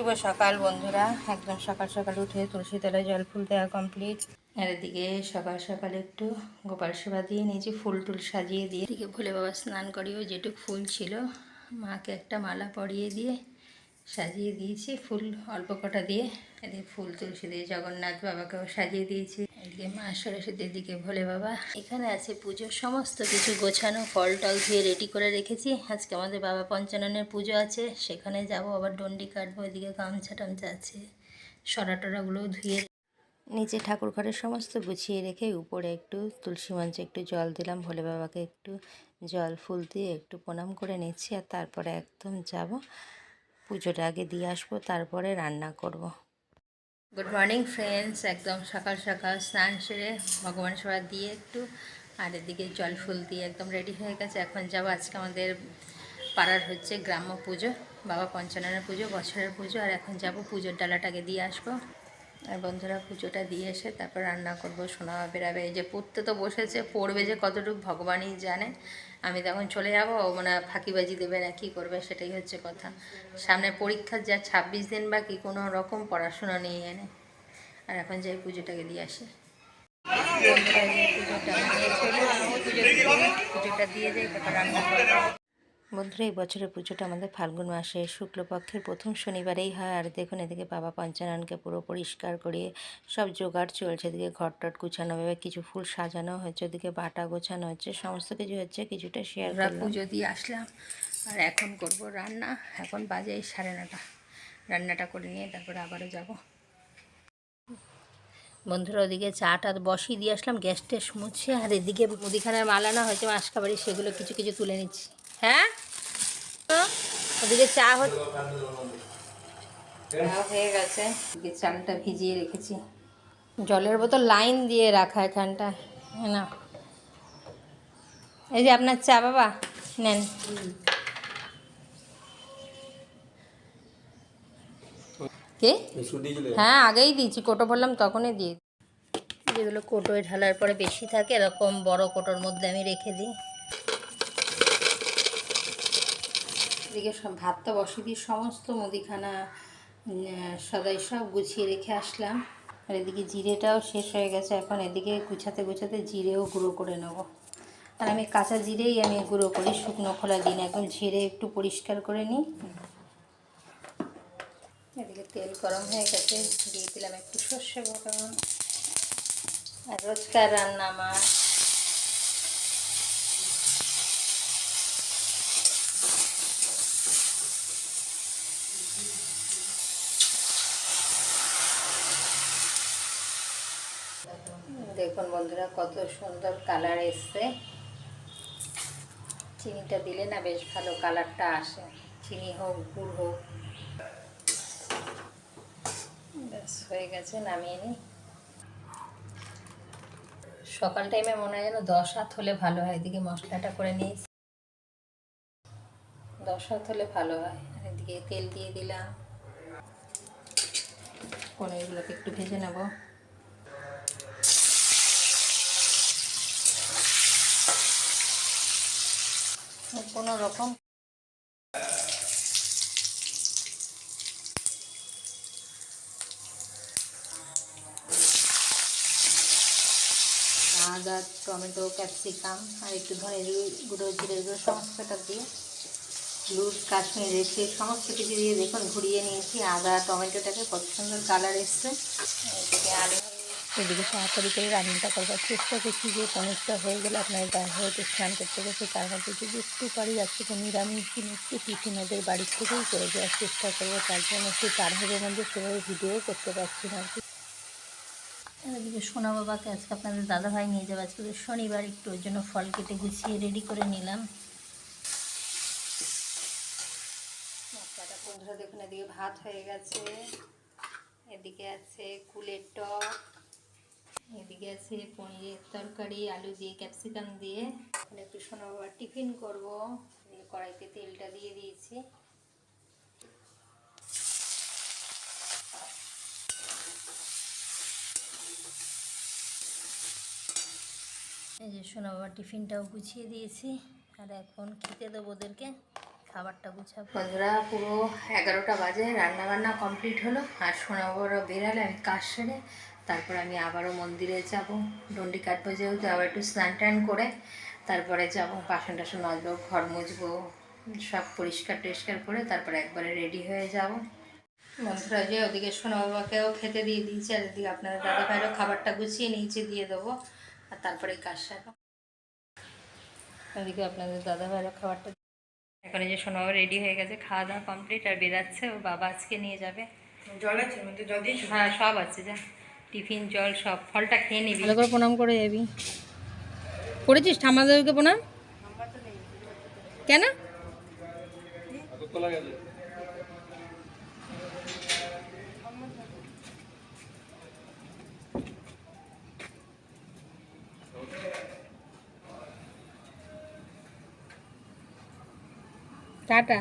শুভ সকাল বন্ধুরা। একদম সকাল সকাল উঠে তুলসী তলায় জল ফুল দেওয়া কমপ্লিট আর এদিকে সকাল সকাল একটু গোপাল সেবা দিয়ে নিয়েছি, ফুল টুল সাজিয়ে দিয়ে। এদিকে ভোলে বাবা স্নান করিয়েও যেটুকু ফুল ছিল, মাকে একটা মালা পরিয়ে দিয়ে সাজিয়ে দিয়েছি, ফুল অল্প কটা দিয়ে। এদিকে ফুল তুলসী দিয়ে জগন্নাথ বাবাকেও সাজিয়ে দিয়েছি। এদিকে মা সরস্বতী দিকে, ভোলে বাবা। এখানে আছে পুজোর সমস্ত কিছু, গোছানো ফল টল ধুয়ে রেডি করে রেখেছি। আজকে আমাদের বাবা পঞ্চাননের পুজো আছে, সেখানে যাব, আবার ডন্ডি কাটবো, এদিকে গামছা টামছা আছে সরা টরাগুলোও ধুয়ে নিচে ঠাকুর ঘরের সমস্ত গুছিয়ে রেখে উপরে একটু তুলসী মঞ্চে একটু জল দিলাম, ভোলে বাবাকে একটু জল, ফুল দিয়ে একটু প্রণাম করে নিচ্ছি, আর তারপরে একদম যাব। পুজোটা আগে দিয়ে আসব, তারপরে রান্না করব। গুড মর্নিং ফ্রেন্ডস একদম সকাল সকাল স্নান সেরে ভগবান সভা দিয়ে একটু আর এদিকে জল ফুল দিয়ে একদম রেডি হয়ে গেছে। এখন যাব আজকে আমাদের পাড়ার হচ্ছে গ্রাম্য পুজো, বাবা পঞ্চাননের পুজো, বছরের পুজো। আর এখন যাব পুজোর ডালাটাকে দিয়ে আসব। আর বন্ধুরা পুজোটা দিয়ে এসে তারপর রান্না করব, সোনা বেরাবে এই যে পড়তে তো বসেছে, পড়বে যে কতটুকু ভগবানই জানে। আমি তখন চলে যাব মানে ফাঁকিবাজি দেবে না, কী করবে সেটাই হচ্ছে কথা। সামনে পরীক্ষার যা ছাব্বিশ দিন বা কি কোনো রকম পড়াশোনা নেই এনে। আর এখন যাই পুজোটাকে দিয়ে আসি। পুজোটা দিয়ে- যাই তারপর রান্না বন্ধুরা এই বছরের পুজোটা আমাদের ফাল্গুন মাসে শুক্লপক্ষের প্রথম শনিবারেই হয়। আর দেখুন এদিকে বাবা পঞ্চাননকে পুরো পরিষ্কার করিয়ে সব জোগাড় চলছে। এদিকে ঘর টট গুছানো হবে কিছু ফুল সাজানো হচ্ছে ওদিকে বাটা গোছানো হচ্ছে সমস্ত কিছু হচ্ছে কিছুটা শেয়ার পুজো দিয়ে আসলাম। আর এখন করব রান্না। এখন বাজে এই সাড়ে নটা। রান্নাটা করে নিয়ে তারপরে আবারও যাব। বন্ধুরা ওদিকে চা চাটা বসিয়ে দিয়ে আসলাম। গ্যাস ট্যাস মুছে আর এদিকে মুদিখানার মালানো হয়েছে মাসকাবাড়ি। সেগুলো কিছু কিছু তুলে নিচ্ছি। হ্যাঁ? ওদিকে চা হয়ে গেছে। চালটা ভিজিয়ে রেখেছি। জলের বোতল লাইন দিয়ে রাখা এখানটা না এই যে আপনার চা বাবা নেন। কে? হ্যাঁ আগেই দিয়েছি কোটো বললাম তখনই দিয়ে যেগুলো কোটোয় ঢালার পরে বেশি থাকে এরকম বড় কোটোর মধ্যে আমি রেখে দিই। এদিকে সব ভাতটা বসিয়ে দিয়ে সমস্ত মুদিখানা সদাই সব গুছিয়ে রেখে আসলাম। আর এদিকে জিরেটাও শেষ হয়ে গেছে, এখন এদিকে গুছাতে গুছাতে জিরেও গুঁড়ো করে নেব। আর আমি কাঁচা জিরেই আমি গুঁড়ো করি, শুকনো খোলা দিন এখন ঝেড়ে একটু পরিষ্কার করে নিই। এদিকে তেল গরম হয়ে গেছে, দিয়ে দিলাম একটু সর্ষে বাটা। আর রোজকার রান্না আমার। দেখুন বন্ধুরা কত সুন্দর কালার এসছে। চিনিটা দিলে না বেশ ভালো কালারটা আসে। চিনি হোক, গুড় হোক। ব্যাস, হয়ে গেছে, নামিয়ে নিই সকাল টাইমে মনে হয় যেন দশ হাত হলে ভালো হয়। এদিকে মশলাটা করে নিই দশ হাত হলে ভালো হয়। এদিকে তেল দিয়ে দিলাম। পনিরগুলোকে একটু ভেজে নেব। কোনো রকম। আদা টমেটো, ক্যাপসিকাম আর একটু ধনে গুঁড়ো জিরে গুঁড়ো, সমস্তটা দিয়ে হলুদ কাশ্মীর রেখে সমস্ত কিছু দিয়ে দেখুন, ঘুরিয়ে নিয়েছি। আদা, টমেটোটাকে কত সুন্দর কালার এসছে। আলু এদিকে তাড়াতাড়ি করে রান্নাটা করবার চেষ্টা করছি যে পনিরটা হয়ে গেলে আপনার বাইরে হতে স্নান করতে গেছে তার মধ্যে যদি একটু পারি আজকে তো নিরামিষ দিন একটু টিফিন ওদের বাড়ির থেকেই করে দেওয়ার চেষ্টা করব। তার জন্য একটু তাড়াহুড়োর মধ্যে সেভাবে ভিডিও করতে পারছি না আর কি। এদিকে সোনা বাবাকে আজকে আপনাদের দাদাভাই নিয়ে যাবে। আজকে তো শনিবার একটু ওর জন্য ফল কেটে গুছিয়ে রেডি করে নিলাম। বন্ধুরা দেখুন এদিকে ভাত হয়ে গেছে এদিকে আছে কুলের টক। এদিকে আছে পনিরের তরকারি, আলু দিয়ে ক্যাপসিকাম দিয়ে। এখন একটু সোনা বাবার টিফিন করব। কড়াইতে তেলটা দিয়ে দিয়েছি। এই যে সোনা বাবার টিফিনটাও গুছিয়ে দিয়েছি। আর এখন খেতে দেবো ওদেরকে, খাবারটা গুছাবো। বন্ধুরা, পুরো এগারোটা বাজে রান্না বান্না কমপ্লিট হলো। আর সোনাবড় বেরালে আমি কাজ সেরে তারপর আমি আবারও মন্দিরে যাব ডন্ডি কাটবো যেহেতু আবার একটু স্নান টান করে তারপরে যাব বাসন টাসন মাজবো ঘর মুছবো সব পরিষ্কার টরিষ্কার করে তারপরে একবারে রেডি হয়ে যাব। বন্ধুরা যে ওদিকে সোনা বাবাকেও খেতে দিয়ে দিয়েছি আর এদিকে আপনাদের দাদা ভাইয়েরও খাবারটা গুছিয়ে নিচে দিয়ে দেবো আর তারপরে কাজ সারবো ওদিকে আপনাদের দাদা ভাইয়েরও খাবারটা এখন এই যে সোনা বাবা রেডি হয়ে গেছে খাওয়া দাওয়া কমপ্লিট আর বেরাচ্ছে ও বাবা আজকে নিয়ে যাবে। জল আছে মধ্যে জল দিয়েছ? হ্যাঁ সব আছে যা। টিফিন, জল, সব, ফলটা খেয়ে নিবি। ভালো করে প্রণাম করে যাবি করেছিস ঠাম্মাদেরকে প্রণাম? কেন? টাটা।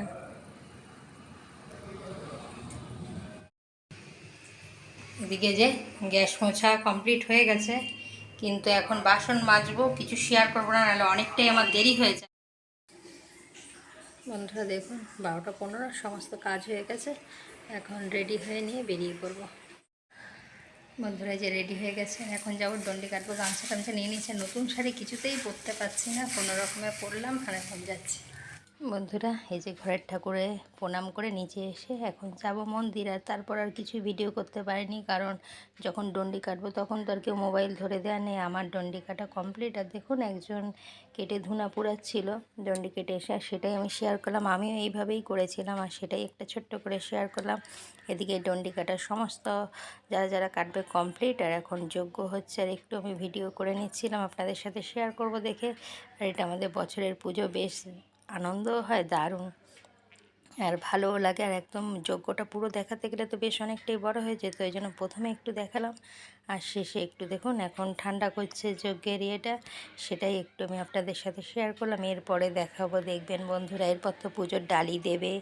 এদিকে যে গ্যাস মোছা কমপ্লিট হয়ে গেছে, কিন্তু এখন বাসন মাজবো, কিছু শেয়ার করব না, নাহলে অনেকটাই আমার দেরি হয়ে যায়। বন্ধুরা দেখুন, বারোটা পনেরো, সমস্ত কাজ হয়ে গেছে, এখন রেডি হয়ে নিয়ে বেরিয়ে পড়ব। বন্ধুরা যে রেডি হয়ে গেছে, এখন যাব ডন্ডি কাটবো গামছা টামছা নিয়ে নিচ্ছে নতুন শাড়ি কিছুতেই পরতে পারছি না, কোনো রকমে পরলাম এখন যাচ্ছি। বন্ধুরা, এই যে ঘরের ঠাকুরে প্রণাম করে নিচে এসে এখন যাব মন্দির। আর তারপর আর কিছু ভিডিও করতে পারিনি, কারণ যখন ডন্ডি কাটবো তখন তো আর কেউ মোবাইল ধরে দেওয়া নেই। আমার ডন্ডি কাটা কমপ্লিট আর দেখুন, একজন কেটে ধুনা পুরাচ্ছিল ডন্ডি কেটে এসে আর সেটাই আমি শেয়ার করলাম। আমিও এইভাবেই করেছিলাম আর সেটাই একটা ছোট্ট করে শেয়ার করলাম। এদিকে ডন্ডি কাটার সমস্ত যারা যারা কাটবে কমপ্লিট আর এখন যোগ্য হচ্ছে আর একটু আমি ভিডিও করে নিচ্ছিলাম। আপনাদের সাথে শেয়ার করব দেখে। আর এটা আমাদের বছরের পুজো বেশ আনন্দও হয় দারুণ আর ভালোও লাগে আর একদম যজ্ঞটা পুরো দেখাতে গেলে তো বেশ অনেকটাই বড় হয়ে যেত ওই জন্য প্রথমে একটু দেখালাম। আর শেষে একটু দেখুন, এখন ঠান্ডা করছে যজ্ঞের ইয়েটা, সেটাই একটু আমি আপনাদের সাথে শেয়ার করলাম। এরপরে দেখাবো, দেখবেন বন্ধুরা, এরপর তো পুজোর ডালি দেবে,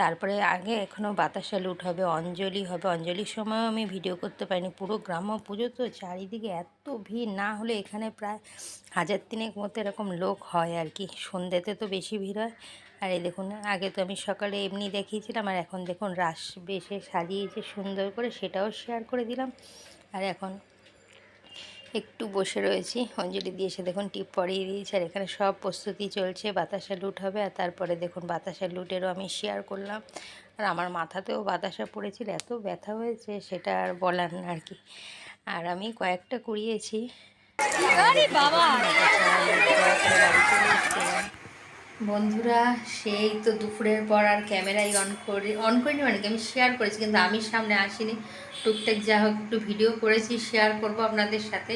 তারপরে আগে এখনও বাতাসা লুট হবে, অঞ্জলি হবে। অঞ্জলির সময়ও আমি ভিডিও করতে পারিনি, পুরো গ্রাম্য পুজো তো, চারিদিকে এত ভিড়, না হলে এখানে প্রায় হাজার তিনেক মতো এরকম লোক হয় আর কি। সন্ধ্যেতে তো বেশি ভিড় হয়। আর এই দেখুন আগে তো আমি সকালে এমনি দেখিয়েছিলাম আর এখন দেখুন রাস বেশে সাজিয়েছে সুন্দর করে সেটাও শেয়ার করে দিলাম। আর এখন একটু বসে রয়েছি অঞ্জলি দিয়ে এসে দেখুন টিপ পরিয়ে দিয়েছে আর এখানে সব প্রস্তুতি চলছে বাতাসা লুট হবে আর তারপরে দেখুন বাতাসা লুটেরও আমি শেয়ার করলাম। আর আমার মাথাতেও বাতাসা পড়েছিল এত ব্যথা হয়েছে সেটা আর বলার না আর কি। আর আমি কয়েকটা কুড়িয়েছি। বন্ধুরা, সেই তো দুপুরের পর আর ক্যামেরাই অন করে অন করিনি মানে আমি শেয়ার করেছি, কিন্তু আমি সামনে আসিনি। টুকটাক যা হোক, একটু ভিডিও করেছি শেয়ার করব আপনাদের সাথে।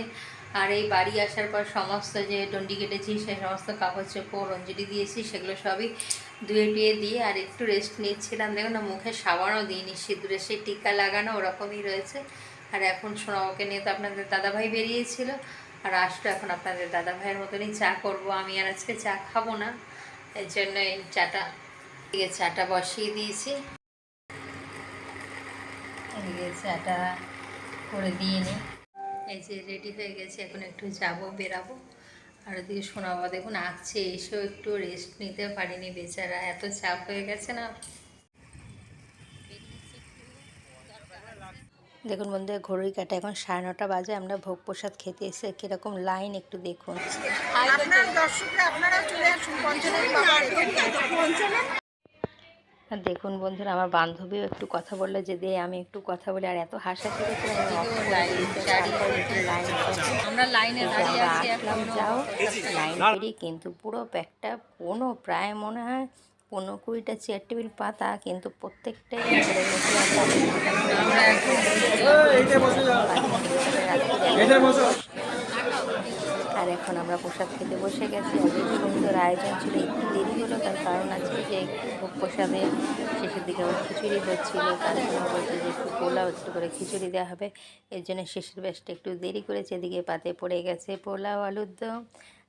আর এই বাড়ি আসার পর সমস্ত যে ডন্ডি কেটেছি সে সমস্ত কাগজ চোপড়, অঞ্জলি দিয়েছি, সেগুলো সবই ধুয়ে টুয়ে দিয়ে আর একটু রেস্ট নিচ্ছিলাম। দেখুন না, মুখে সাবানও দিইনি, সিঁদুরে সেই টিকা লাগানো ওরকমই রয়েছে। আর এখন সোনামাকে নিয়ে তো আপনাদের দাদাভাই বেরিয়েছিল। আর আসলো এখন আপনাদের দাদাভাইয়ের মতনই চা করব। আমি আর আজকে চা খাব না। এর জন্য এই চাটা এদিকে চাটা বসিয়ে দিয়েছি। এদিকে চাটা করে দিয়ে নিই। এই যে রেডি হয়ে গেছে, এখন একটু যাব, বেরাবো। আর ওদিকে শোনাবো দেখুন আঁকছে এসেও একটু রেস্ট নিতে পারিনি বেচারা, এত চাপ হয়ে গেছে না? দেখুন বন্ধু ঘড়ির কাটা এখন সাড়ে নটা বাজে আমরা ভোগ প্রসাদ খেতে এসে কীরকম লাইন একটু দেখুন। দেখুন বন্ধুরা আমার বান্ধবীও একটু কথা বলল যে দে আমি একটু কথা বলি। আর এত হাসা আছি। যাও। লাইন কিন্তু পুরো প্যাকটা কোনো প্রায় মনে হয় পনেরো কুড়িটা চেয়ার টেবিল পাতা কিন্তু প্রত্যেকটাই আমরা আর এখন আমরা প্রসাদ খেতে বসে গেছি। অনেক সুন্দর আয়োজন ছিল। একটু দেরি হলো তার কারণ আছে যে ভোগ প্রসাদে শেষের দিকে আবার খিচুড়ি হচ্ছিল। তার জন্য বলছে যে একটু পোলাও একটু করে খিচুড়ি দেওয়া হবে। এর জন্য শেষের ব্যাসটা একটু দেরি করেছে। এদিকে পাতে পড়ে গেছে পোলাও আলুর দম।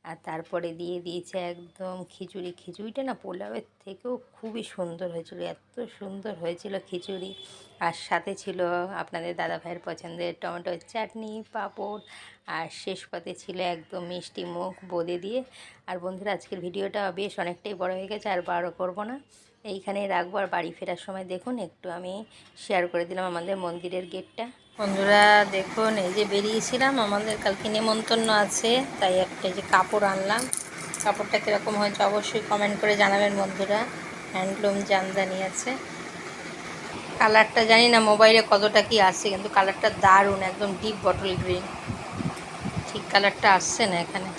আর তারপরে দিয়ে দিয়েছে একদম খিচুড়ি। খিচুড়িটা না পোলাওয়ের থেকেও খুবই সুন্দর হয়েছিল, এত সুন্দর হয়েছিল খিচুড়ি। আর সাথে ছিল আপনাদের দাদা ভাইয়ের পছন্দের টমেটোর চাটনি, পাঁপড়, আর শেষ পাতে ছিল একদম মিষ্টি মুখ বোঁদে দিয়ে। আর বন্ধুরা, আজকের ভিডিওটা বেশ অনেকটাই বড় হয়ে গেছে, আর বড় করব না। এইখানেই রাখব, আর বাড়ি ফেরার সময় দেখুন, একটু আমি শেয়ার করে দিলাম আমাদের মন্দিরের গেটটা বন্ধুরা, দেখুন, এই যে বেরিয়েছিলাম, আমাদের কালকে নেমন্তন্ন আছে, তাই একটা যে কাপড় আনলাম। কাপড়টা কীরকম হয়েছে অবশ্যই কমেন্ট করে জানাবেন বন্ধুরা। হ্যান্ডলুম জামদানি আছে। কালারটা জানি না মোবাইলে কতটা কি আসছে, কিন্তু কালারটা দারুণ, একদম ডিপ বটল গ্রিন ঠিক কালারটা আসছে না এখানে।